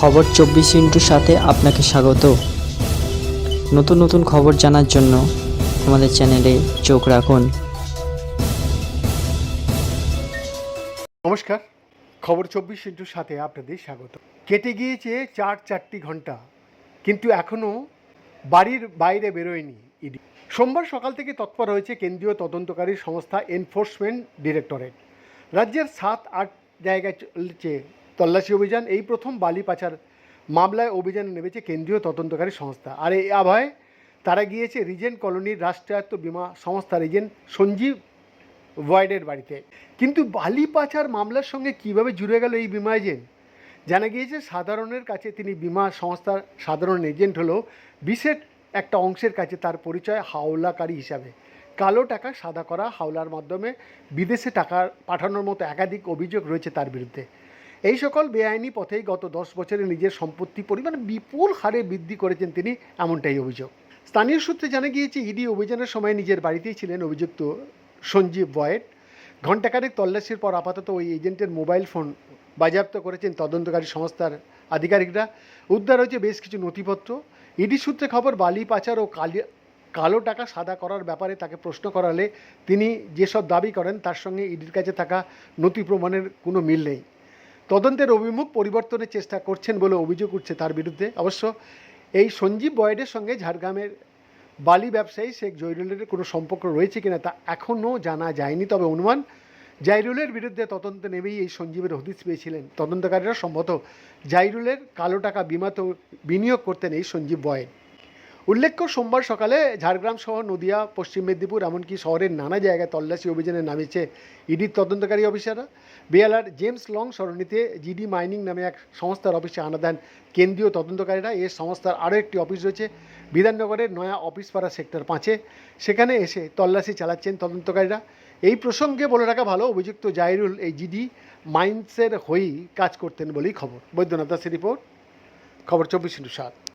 খবর চব্বিশ ইন্টুর সাথে আপনাকে স্বাগত। নতুন নতুন খবর জানার জন্য আমাদের চ্যানেলে চোখ রাখুন। নমস্কার, খবর চব্বিশ ইন্টুর সাথে আপনাদের স্বাগত। কেটে গিয়েছে চার চারটি ঘণ্টা, কিন্তু এখনও বাড়ির বাইরে বেরোয়নি ইডি। সোমবার সকাল থেকে তৎপর হয়েছে কেন্দ্রীয় তদন্তকারী সংস্থা এনফোর্সমেন্ট ডিরেক্টরেট। রাজ্যের সাত আট জায়গায় চলছে তল্লাশি অভিযান, এই প্রথম বালি পাচার মামলায় অভিযানে নেমেছে কেন্দ্রীয় তদন্তকারী সংস্থা। আর এই আবহে তারা গিয়েছে রিজেন্ট কলোনির রাষ্ট্রায়ত্ত বিমা সংস্থা রিজেন্ট সঞ্জীব ভয়েডের বাড়িতে। কিন্তু বালি পাচার মামলার সঙ্গে কীভাবে জুড়ে গেল এই বিমা এজেন্ট? জানা গিয়েছে সাধারণের কাছে তিনি বিমা সংস্থার সাধারণ এজেন্ট হলেও বিশেষ একটা অংশের কাছে তার পরিচয় হাওলাকারী হিসাবে। কালো টাকা সাদা করা হাওলার মাধ্যমে বিদেশে টাকা পাঠানোর মতো একাধিক অভিযোগ রয়েছে তার বিরুদ্ধে। এই সকল বেআইনি পথেই গত দশ বছরে নিজের সম্পত্তি পরিমাণ বিপুল হারে বৃদ্ধি করেছেন তিনি এমনটাই অভিযোগ। স্থানীয় সূত্রে জানা গিয়েছে, ইডি অভিযানের সময় নিজের বাড়িতেই ছিলেন অভিযুক্ত সঞ্জীব বয়েড। ঘণ্টাখানেক তল্লাশির পর আপাতত ওই এজেন্টের মোবাইল ফোন বাজেয়াপ্ত করেছেন তদন্তকারী সংস্থার আধিকারিকরা। উদ্ধার হয়েছে বেশ কিছু নথিপত্র। ইডি সূত্রে খবর, বালি পাচার ও কালি কালো টাকা সাদা করার ব্যাপারে তাকে প্রশ্ন করালে তিনি যেসব দাবি করেন তার সঙ্গে ইডির কাছে থাকা নথি প্রমাণের কোনো মিল নেই। তদন্তের অভিমুখ পরিবর্তনের চেষ্টা করছেন বলে অভিযোগ উঠছে তার বিরুদ্ধে। অবশ্য এই সঞ্জীব বয়েডের সঙ্গে ঝাড়গ্রামের বালি ব্যবসায়ী শেখ জহিরুলের কোনো সম্পর্ক রয়েছে কিনা তা এখনও জানা যায়নি। তবে অনুমান জাইরুলের বিরুদ্ধে তদন্তে নেমেই এই সঞ্জীবের হদিস পেয়েছিলেন। তদন্তকারীরা সম্ভবত জাইরুলের কালো টাকা বিমাতেও বিনিয়োগ করতেন এই সঞ্জীব বয়েড। উল্লেখ্য, সোমবার সকালে ঝাড়গ্রাম সহ নদিয়া, পশ্চিম মেদিনীপুর, এমনকি শহরের নানা জায়গায় তল্লাশি অভিযানে নামেছে ইডির তদন্তকারী অফিসাররা। বিএলআর জেমস লং সরণিতে জিডি মাইনিং নামে এক সংস্থার অফিসে আনা দেন কেন্দ্রীয় তদন্তকারীরা। এই সংস্থার আরও একটি অফিস রয়েছে বিধাননগরের নয়া অফিসপাড়া সেক্টর পাঁচে। সেখানে এসে তল্লাশি চালাচ্ছেন তদন্তকারীরা। এই প্রসঙ্গে বলে রাখা ভালো, অভিযুক্ত জাহিরুল এই জিডি মাইন্সের হয়েই কাজ করতেন বলেই খবর। বৈদ্যনাথ দাসের রিপোর্ট, খবর চব্বিশ ইন্টু সাত।